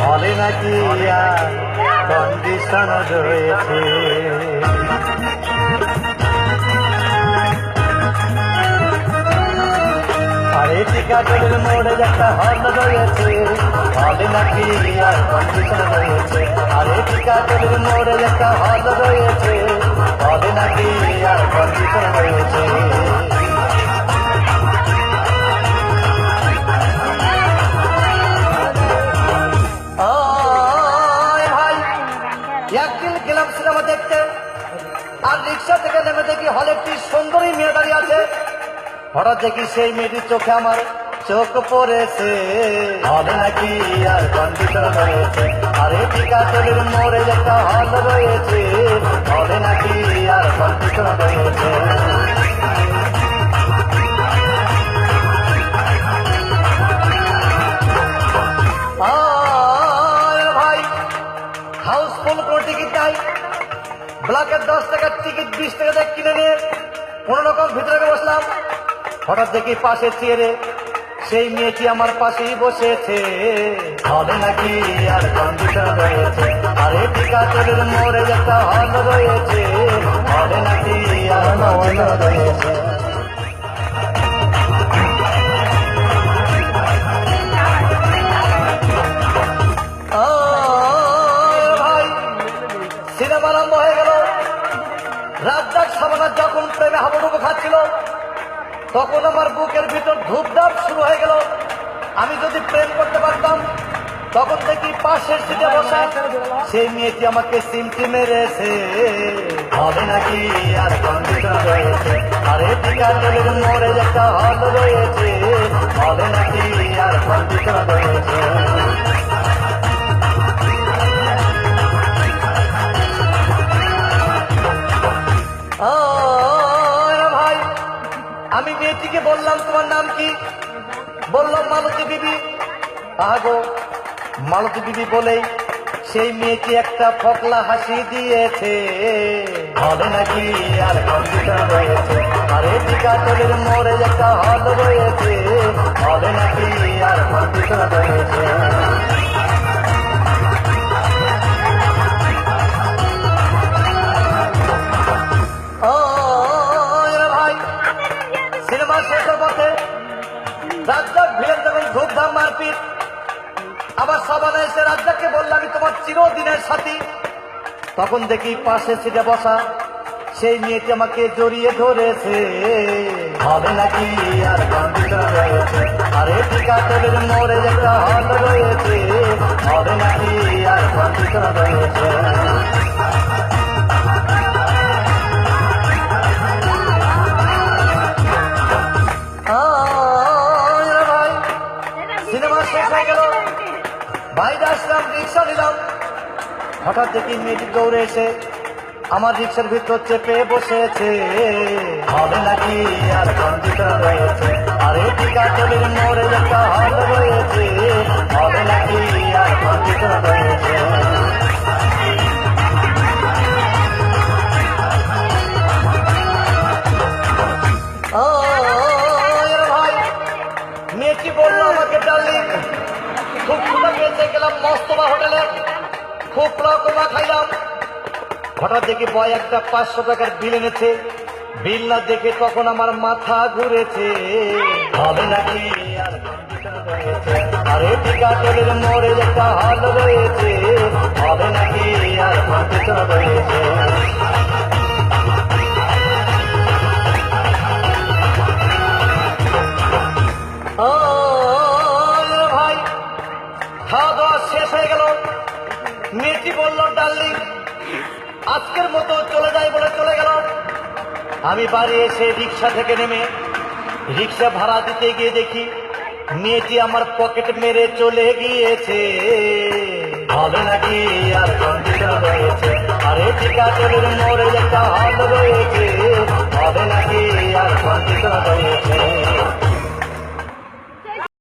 হলে নাকি কন্ডিশন রয়েছে? মোড়ে একটা হল রয়েছে। হলে নাকি কন্ডিশন রয়েছে? আরে টিকাটলের মোড়ে একটা হল রয়েছে। হলে নাকি কন্ডিশন রয়েছে? আর রিক্সা থেকে নেমে দেখি হলে একটি সুন্দরী মেয়ে দাঁড়িয়ে আছে। হঠাৎ দেখি সেই মেয়েটির চোখে আমার চোখ পড়েছে। হলে নাকি আর কন্ডিশন রয়েছে। আরে টিকাটলের মোড়ে একটা হল রয়েছে। হলে নাকি আর কন্ডিশন রয়েছে। ভাই, হাউসফুল কোনো টিকিট নাই ব্লকের দশ টাকার টিকিট বিশ টাকা দেখ কিনে নিয়ে কোনো রকম ভিতরে বসলাম। হঠাৎ দেখি পাশে চেয়ারে সেই মেয়েটি আমার পাশেই বসেছে। হবে নাকি আর কম্পিউটার রয়েছে? আরে বিকাশ মরে একটা হল রয়েছে। হবে নাকি আর রয়েছে? সাবানার যখন প্রেমে হাবুডুবু খাচ্ছিল, তখন আমার বুকের ভিতর ধূপধাপ শুরু হয়ে গেল। আমি যদি প্রেম করতে পারতাম, তখন দেখি পাশের সিটে বসা সেই মেয়েটি আমাকে সিমটি মেরেছে। হবে নাকি আর আরে মোড়ে একটা হল রয়েছে। হবে নাকি আর রয়েছে? মেয়েটিকে বললাম, তোমার নাম কি? বললাম মালতী বিবি। আগো মালতী বিবি বলেই সেই মেয়েটি একটা ফকলা হাসি দিয়েছে। হবে নাকি আর কম্পিউটার রয়েছে। আরে টিকাটলের মোড়ে একটা হল রয়েছে। হবে নাকি আর কম্পিউটার রয়েছে। শেষের পথে যখন ধূপধাম মারপিট, আবার সাবানা এসে রাজ্জাককে বললাম তোমার চিরদিনের সাথী। তখন দেখি পাশে সিটে বসা সেই মেয়েটি আমাকে জড়িয়ে ধরেছে। হবে নাকি আর কম্পিউটার রয়েছে। আরে টিকাটলের মোড়ে একটা হল রয়েছে। হবে নাকি আর রয়েছে। গেল। বাইরে আসলাম রিক্সা নিলাম। হঠাৎ দেখি মেয়েটি দৌড়ে এসে আমার রিক্সার ভিতর চেপে বসেছে। হবে নাকি আর কম্পিউটার রয়েছে। আরে টিকাটলের মোড়ে একটা হল রয়েছে। হবে নাকি আর কম্পিউটার রয়েছে। গেলাম মস্তবা হোটেলে। খুব রকমা খাইলাম। হঠাৎ দেখি বয় একটা পাঁচশো টাকার বিল এনেছে। বিল না দেখে তখন আমার মাথা ঘুরেছে। হবে নাকি আর টিকাটলের মোড়ে একটা হল রয়েছে। হবে নাকি আর রয়েছে মেয়েটি বলল, ডার্লিং, আজকের মতো চলে যাই বলে চলে গেল। আমি বাড়ি এসে রিক্সা থেকে নেমে রিক্সা ভাড়া দিতে গিয়ে দেখি মেয়েটি আমার পকেট মেরে চলে গিয়েছে। হবে নাকি? আর কন্ডিশন রয়েছে। আরে টিকাটলের মোড়ে একটা হল রয়েছে। হবে নাকি? আর রয়েছে।